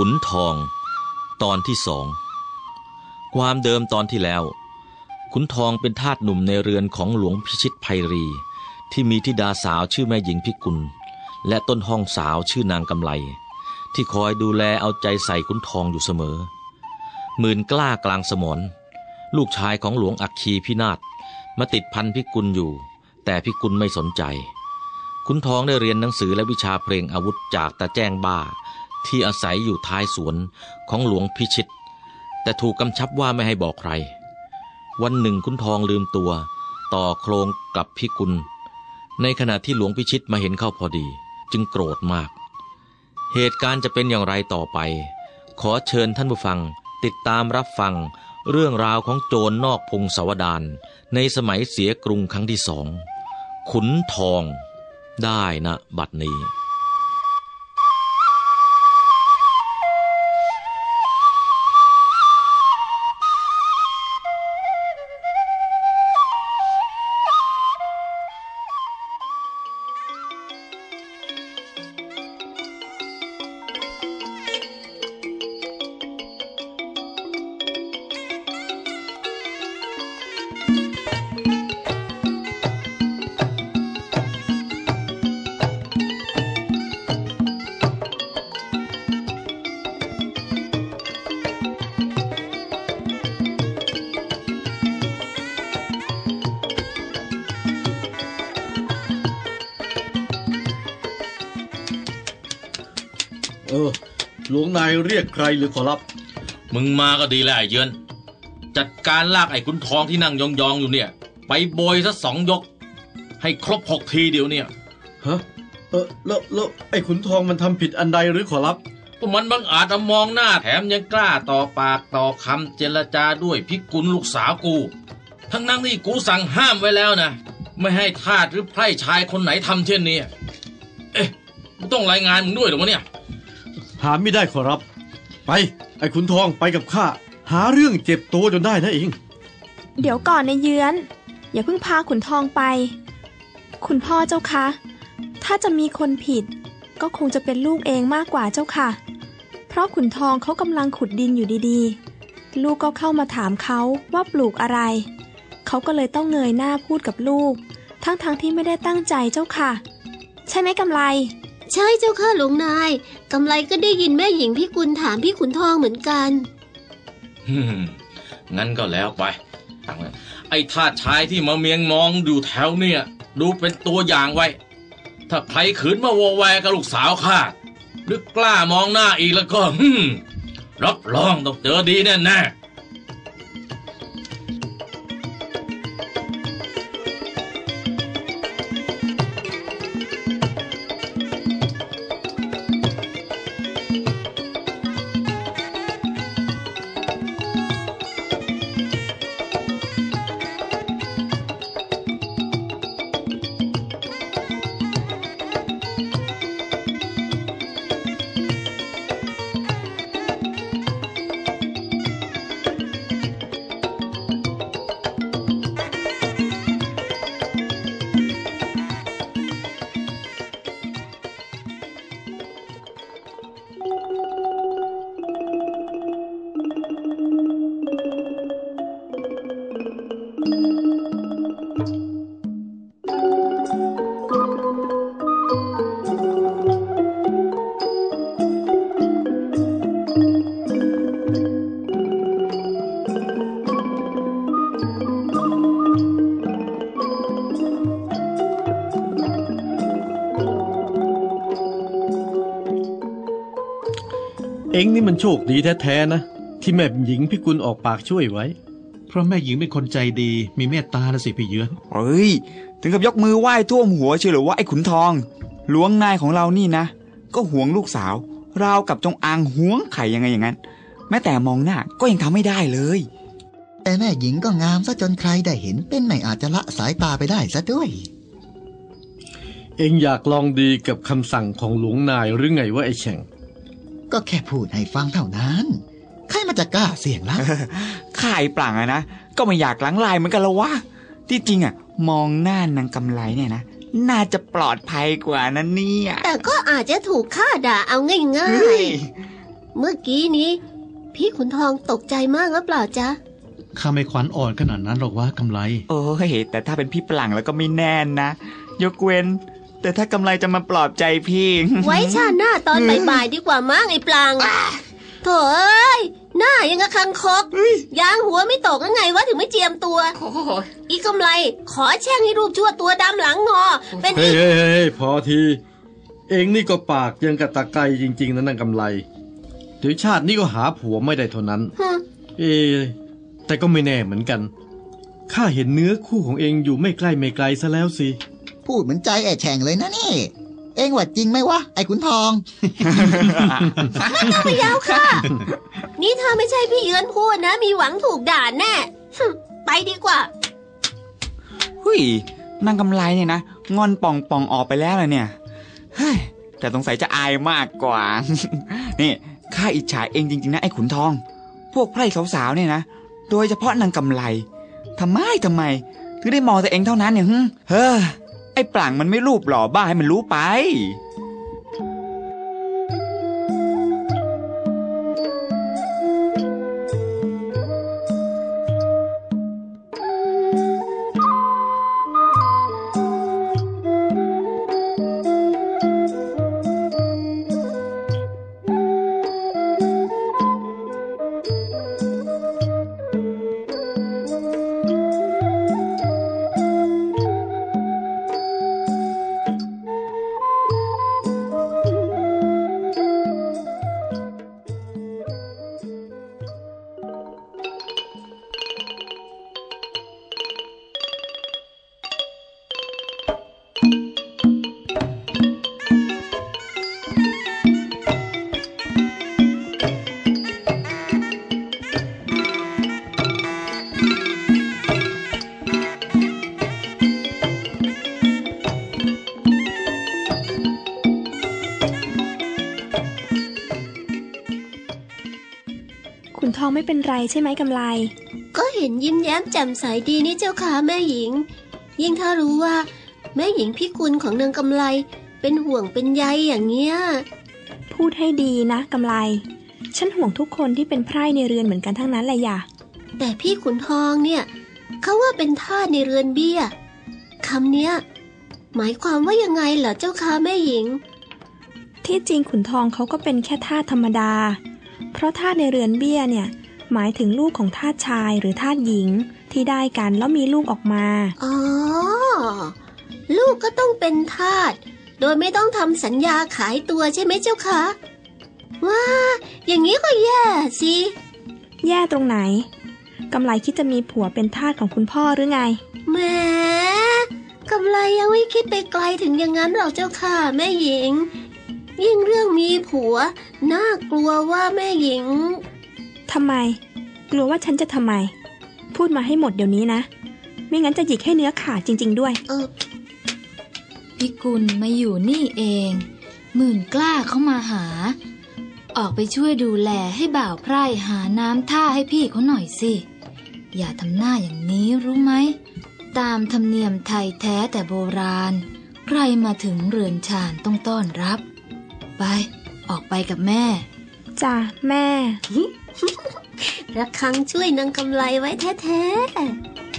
ขุนทอง ตอนที่สอง ความเดิมตอนที่แล้ว ขุนทองเป็นทาสหนุ่มในเรือนของหลวงพิชิตไพรี ที่มีธิดาสาวชื่อแม่หญิงพิกุล และต้นห้องสาวชื่อนางกำไล ที่คอยดูแลเอาใจใส่ขุนทองอยู่เสมอ หมื่นกล้ากลางสมรลูกชายของหลวงอักคีพินาศมาติดพันพิกุลอยู่ แต่พิกุลไม่สนใจขุนทองได้เรียนหนังสือและวิชาเพลงอาวุธจากตาแจ้งบ้า ที่อาศัยอยู่ท้ายสวนของหลวงพิชิต แต่ถูกกำชับว่าไม่ให้บอกใคร วันหนึ่งขุนทองลืมตัว ต่อโครงกับพิกุล ในขณะที่หลวงพิชิตมาเห็นเข้าพอดี จึงโกรธมาก เหตุการณ์จะเป็นอย่างไรต่อไป ขอเชิญท่านผู้ฟังติดตามรับฟังเรื่องราวของโจรนนอกพงศาวดารในสมัยเสียกรุงครั้งที่สองขุนทอง ได้นะบัดนี้ หลวงนายเรียกใครหรือขอรับ มึงมาก็ดีแล้วไอ้เยือนจัดการลากไอ้ขุนทองที่นั่งยองๆอยู่เนี่ย ไปโบยซะสองยก ให้ครบหกทีเดียวเนี่ยฮะเออแล้วแล้วไอ้ขุนทองมันทำผิดอันใดหรือขอรับก็มันบังอาจจะมองหน้าแถมยังกล้าต่อปากต่อคำเจรจาด้วยพิกุลลูกสาวกู ทั้งนั่งที่กูสั่งห้ามไว้แล้วนะ ไม่ให้ทาสหรือไพร่ชายคนไหนทำเช่นนี้เอ๊ะกูต้องรายงานมึงด้วยเหรอวะเนี่ย หาไม่ได้ขอรับ ไป ไอ้ขุนทองไปกับข้า หาเรื่องเจ็บตัวจนได้นะเอง เดี๋ยวก่อนในเยือน อย่าเพิ่งพาขุนทองไป คุณพ่อเจ้าคะ ถ้าจะมีคนผิด ก็คงจะเป็นลูกเองมากกว่าเจ้าค่ะ เพราะขุนทองเขากำลังขุดดินอยู่ดีๆ ลูกก็เข้ามาถามเขาว่าปลูกอะไร เขาก็เลยต้องเงยหน้าพูดกับลูก ทั้งๆทที่ไม่ได้ตั้งใจเจ้าค่ะ ใช่ไหมกำไล ใช่เจ้าค่ะหลวงนายกำไรก็ได้ยินแม่หญิงพี่กุลถามพี่ขุนทองเหมือนกันฮึงั้นก็แล้วไป ไอ้ทาสชายที่มาเมียงมองอยู่แถวเนี่ย ดูเป็นตัวอย่างไว้ ถ้าใครขืนมาโวแวกับลูกสาวข้าหรือกล้ามองหน้าอีกแล้วก็ฮึรับรองต้องเจอดีแน่แน่ๆ องนี่มันโชคดีแท้ๆนะ ที่แม่หญิงพิกุลออกปากช่วยไว้ เพราะแม่หญิงเป็นคนใจดีมีเมตตาละสิพี่เยือนเฮ้ย ถึงกับยกมือไหว้ท่วมหัวเชียวเหรือว่าไอ้ขุนทองหลวงนายของเรานี่นะ ก็หวงลูกสาวราวกับจงอางหวงไข่ยังไงอย่างนั้น แม้แต่มองหน้าก็ยังทำไม่ได้เลย แต่แม่หญิงก็งามซะจนใครได้เห็นเป็นไม่อาจจะละสายตาไปได้ซะด้วย เองอยากลองดีกับคำสั่งของหลวงนายหรือไงว่าไอ้แข่ง ก็แค่พูดให้ฟังเท่านั้น ใครมันจะกล้าเสี่ยงล่ะข่ายปล่างอะนะ ก็ไม่อยากหลังลายเหมือนกันละวะ ที่จริงอะมองหน้านางกำไรเนี่ยนะ น่าจะปลอดภัยกว่านั้นเนี่ย แต่ก็อาจจะถูกฆ่าด่าเอาง่าเฮ้ยยเมื่อกี้นี้ พี่ขุนทองตกใจมากหรือเปล่าจ๊ะข้าไม่ขวัญอ่อนขนาดนั้นหรอกว่ากำไร โอ้ยแต่ถ้าเป็นพี่ปลังแล้วก็ไม่แน่นนะ ยกเว้น แต่ถ้ากำไรจะมาปลอบใจพี่ ไว้ชาติหน้าตอนบ่ายๆดีกว่ามั้งไอ้ปลางโถเอ้ยหน้ายังกะคังคกยางหัวไม่ตกยังไงวะถึงไม่เจียมตัวอีกำไร ขอแช่งให้รูปชั่วตัวดำหลังงอ เป็นเฮ้อียเฮ้ยเฮ้ยพอที เองนี่ก็ปากยังกับตะไคร้จริง ๆนะนางกำไรเดี๋ยวชาตินี้ก็หาผัวไม่ได้เท่านั้นฮึเอะแต่ก็ไม่แน่เหมือนกันข้าเห็นเนื้อคู่ของเองอยู่ไม่ใกล้ไม่ไกลซะแล้วสิ พูดเหมือนใจแอบแฉ่งเลยนะนี่ เองว่าจริงไหมวะ ไอ้ขุนทองไม่ยาวค่ะ นี่ถ้าไม่ใช่พี่เยือนพูดนะ มีหวังถูกด่าแน่ฮึไปดีกว่าหุยนางกำไรเนี่ยนะงอนป่องป่องออกไปแล้วเลยเนี่ยเฮ้ยแต่สงสัยจะอายมากกว่า นี่ข้าอิจฉาเองจริงๆนะไอ้ขุนทอง พวกไพร่สาวๆเนี่ยนะโดยเฉพาะนางกำไรทำไมทำไม ถึงได้มองแต่เองเท่านั้นเนี่ยฮึเฮ้อ ไอ้ปลังมันไม่รูปหล่อบ้าให้มันรู้ไป ทองไม่เป็นไรใช่ไหมกำไร ก็เห็นยิ้มแย้มแจ่มใสดีนี่เจ้าค่ะแม่หญิง ยิ่งถ้ารู้ว่า แม่หญิงพิกุลของนางกำไร เป็นห่วงเป็นใยอย่างเงี้ย พูดให้ดีนะกำไร ฉันห่วงทุกคนที่เป็นไพร่ในเรือนเหมือนกันทั้งนั้นแหละอย่าแต่พี่ขุนทองเนี่ยเขาว่าเป็นทาสในเรือนเบี้ยคำเนี้ยหมายความว่ายังไงเหรอเจ้าค่ะแม่หญิง ที่จริงขุนทองเขาก็เป็นแค่ทาสธรรมดา เพราะทาสในเรือนเบี้ยเนี่ยหมายถึงลูกของทาสชายหรือทาสหญิงที่ได้กันแล้วมีลูกออกมา อ๋อ ลูกก็ต้องเป็นทาสโดยไม่ต้องทำสัญญาขายตัวใช่ไหมเจ้าคะ ว้า อย่างนี้ก็แย่สิ แย่ตรงไหน กำไรคิดจะมีผัวเป็นทาสของคุณพ่อหรือไงแหมกำไรยังไม่คิดไปไกลถึงอย่างนั้นหรอกเจ้าค่ะ แม่หญิง ยิ่งเรื่องมีผัว น่ากลัวว่าแม่หญิงทำไม กลัวว่าฉันจะทำไม พูดมาให้หมดเดี๋ยวนี้นะ ไม่งั้นจะหยิกให้เนื้อขาดจริง ๆ ด้วย เออพี่กุลมาอยู่นี่เอง หมื่นกล้าเข้ามาหา ออกไปช่วยดูแลให้บ่าวไพร่หาน้ำท่าให้พี่เขาหน่อยสิ อย่าทำหน้าอย่างนี้รู้ไหม ตามธรรมเนียมไทยแท้แต่โบราณ ใครมาถึงเรือนชานต้องต้อนรับ ไป ออกไปกับแม่ จ้ะแม่ ระคังช่วยนางกำไรไว้แท้ๆ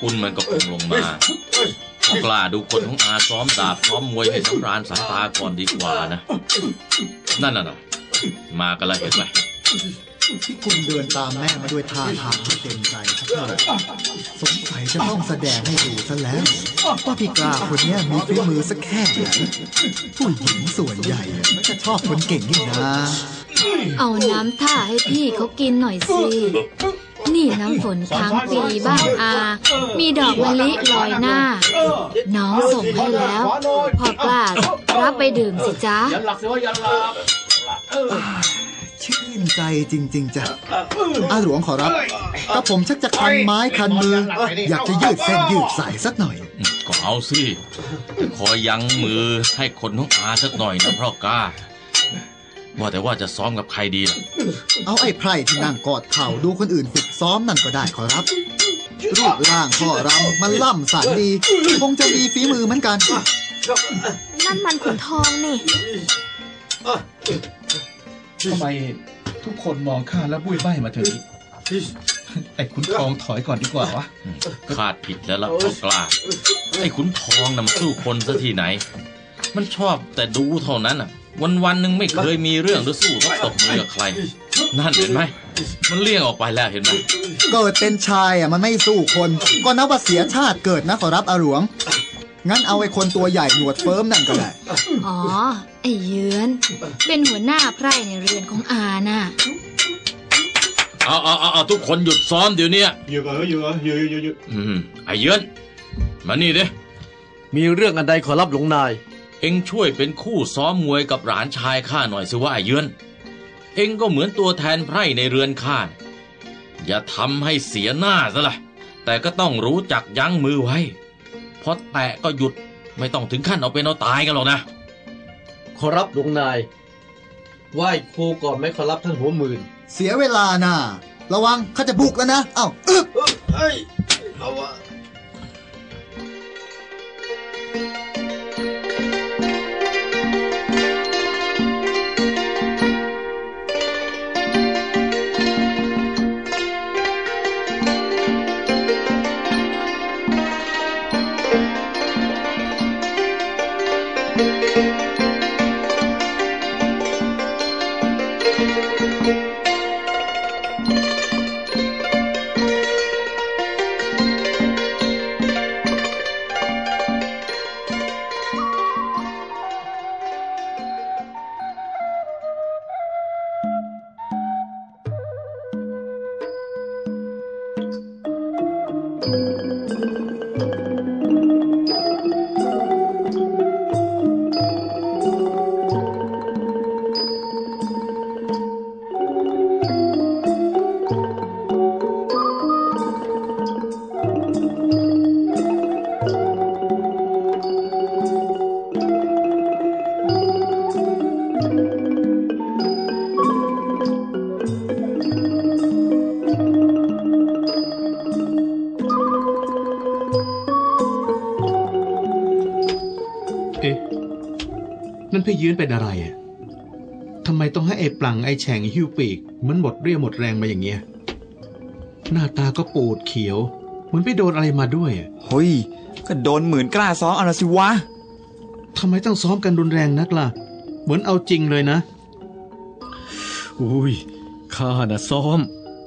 คุณมันก็คงลงมากล้าดูคนของอาซ้อมดาบซ้อมมวยให้สำราญสายตาก่อนดีกว่านะ นั่นน่ะนะมากันแล้วเห็นไหมพี่กุลเดินตามแม่มาด้วยท่าทางที่เต็มใจสักเท่าไหร่สงสัยจะต้องแสดงให้ดูซะแล้วว่าพี่กล้าคนเนี้ยมีฝีมือสักแค่ไหนผู้หญิงส่วนใหญ่อะมันจะชอบคนเก่งนี่นะ เอาน้ำท่าให้พี่เขากินหน่อยสิ นี่น้ำฝนทั้งปีบ้านอา มีดอกมะลิลอยหน้า น้องส่งให้แล้วพ่อกล้ารับไปดื่มสิจ๊ะชื่นใจจริง ๆจ้ะอาหลวงขอรับกระผมชักจะคันไม้คันมือ อยากจะยืดเส้นยืดสายสักหน่อย ก็เอาสิแต่ขอยั้งมือให้คนของอาสักหน่อยนะเพราะกล้า ว่าแต่ว่าจะซ้อมกับใครดีล่ะเอาไอ้ไพร่ที่นั่งกอดเข่าดูคนอื่นฝึกซ้อมนั่นก็ได้ขอรับ รูปร่างพ่อรำมันล่ำสันดีคงจะมีฝีมือเหมือนกัน นั่นมันขุนทองนี่ทำไมทุกคนมองข้าแล้วบุ้ยใบ้มาถึงนี้ไอ้ขุนทองถอยก่อนดีกว่าวะคาดผิดแล้วล่ะเพราะกล้าไอ้ขุนทองน่ะมันสู้คนซะที่ไหน มันชอบแต่ดูเท่านั้นอะ วันวันๆหนึ่งไม่เคยมีเรื่องหรือสู้กับตบมือกับใคร นั่นเห็นไหม มันเลี่ยงออกไปแล้วเห็นไหม เกิดเป็นชายอะมันไม่สู้คน ก็นับว่าเสียชาติเกิดนะขอรับอาหลวง งั้นเอาไอ้คนตัวใหญ่หนวดเฟิร์มนั่นก็ได้ อ๋อ ไอ้เยือน เป็นหัวหน้าไพร่ในเรือนของอาน่ะ เอาเอาเอาเอาทุกคนหยุดซ้อมเดี๋ยวเนี้ยอยู่ก่อนอยู่ก่อนอยู่อยู่อยู่อืมไอ้เยือนมานี่ดิมีเรื่องอันใดขอรับหลวงนาย เอ็งช่วยเป็นคู่ซ้อมมวยกับหลานชายข้าหน่อยสิว่าไอ้เยือน เอ็งก็เหมือนตัวแทนไพร่ในเรือนข้า อย่าทำให้เสียหน้าซะละแต่ก็ต้องรู้จักยั้งมือไว้พอแตะก็หยุดไม่ต้องถึงขั้นเอาเป็นเอาตายกันหรอกนะ ขอรับหลวงนาย ไหว้ครูก่อนไหมขอรับท่านหัวหมื่น เสียเวลาน่ะระวังเขาจะบุกแล้วนะ เอ้าอึ๊บเฮ้ยเอาวะ เป็นอะไรอะทำไมต้องให้ไอ้ปลังไอ้แฉ่งหิ้วปีกเหมือนหมดเรี่ยวหมดแรงมาอย่างเงี้ย หน้าตาก็ปูดเขียว เหมือนไปโดนอะไรมาด้วยอะเฮ้ย ก็โดนหมื่นกล้าซ้อมเอาละสิวะทำไมต้องซ้อมกันรุนแรงนักล่ะ เหมือนเอาจริงเลยนะ อุ้ยข้าน่ะซ้อม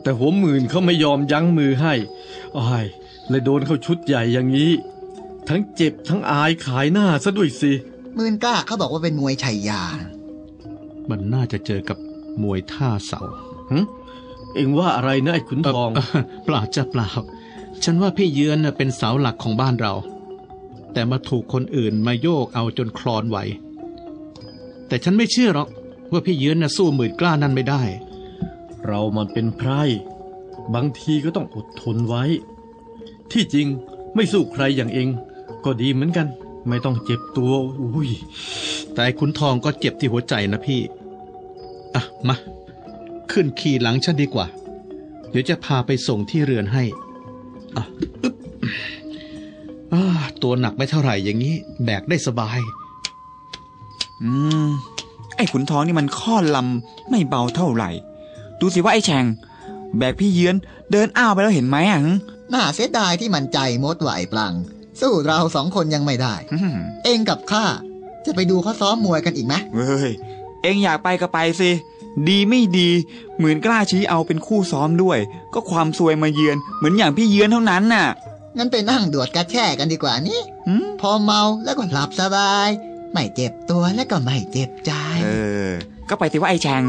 แต่หัวหมื่นเขาไม่ยอมยั้งมือให้อ้ายเลยโดนเขาชุดใหญ่อย่างนี้ ทั้งเจ็บทั้งอายขายหน้าซะด้วยสิห มื่นกล้าเขาบอกว่าเป็นมวยชัยยา มันน่าจะเจอกับมวยท่าเสาหึเอ็งว่าอะไรนะไอ้ขุนทองเอ่อเปล่าจะเปล่า ฉันว่าพี่เยือนน่ะเป็นเสาหลักของบ้านเรา แต่มาถูกคนอื่นมาโยกเอาจนคลอนไหว แต่ฉันไม่เชื่อหรอกว่าพี่เยือนน่ะสู้หมื่นกล้านั้นไม่ได้ เรามันเป็นไพร่บางทีก็ต้องอดทนไว้ ที่จริงไม่สู้ใครอย่างเองก็ดีเหมือนกัน ไม่ต้องเจ็บตัว อุ้ย แต่ไอ้ขุนทองก็เจ็บที่หัวใจนะพี่ อะ มา ขึ้นขี่หลังฉันดีกว่า เดี๋ยวจะพาไปส่งที่เรือนให้ อะอึ๊บอ่าตัวหนักไม่เท่าไหร่อย่างนี้ แบกได้สบาย อืม ไอ้ขุนทองนี่มันข้อลำไม่เบาเท่าไหร่ ดูสิว่าไอ้แฉ่งแบกพี่เยือนเดินอ้าวไปแล้วเห็นไหมอะหึน่าเสียดายที่มันใจมดไหวปลัง สู้เราสองคนยังไม่ได้อื้อหือเองกับข้าจะไปดูเขาซ้อมมวยกันอีกไหมเฮ้ย เอ็งอยากไปก็ไปสิ ดีไม่ดีหมื่นกล้าชี้เอาเป็นคู่ซ้อมด้วย ก็ความซวยมาเยือน เหมือนอย่างพี่เยือนเท่านั้นน่ะ งั้นไปนั่งดวดกระแช่กันดีกว่านี่หืมพอเมาแล้วก็หลับสบาย ไม่เจ็บตัวแล้วก็ไม่เจ็บใจ เออ ก็ไปที่ว่าไอ้แชง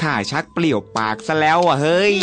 ข้าชักเปลี่ยวปากซะแล้วอะเฮ้ย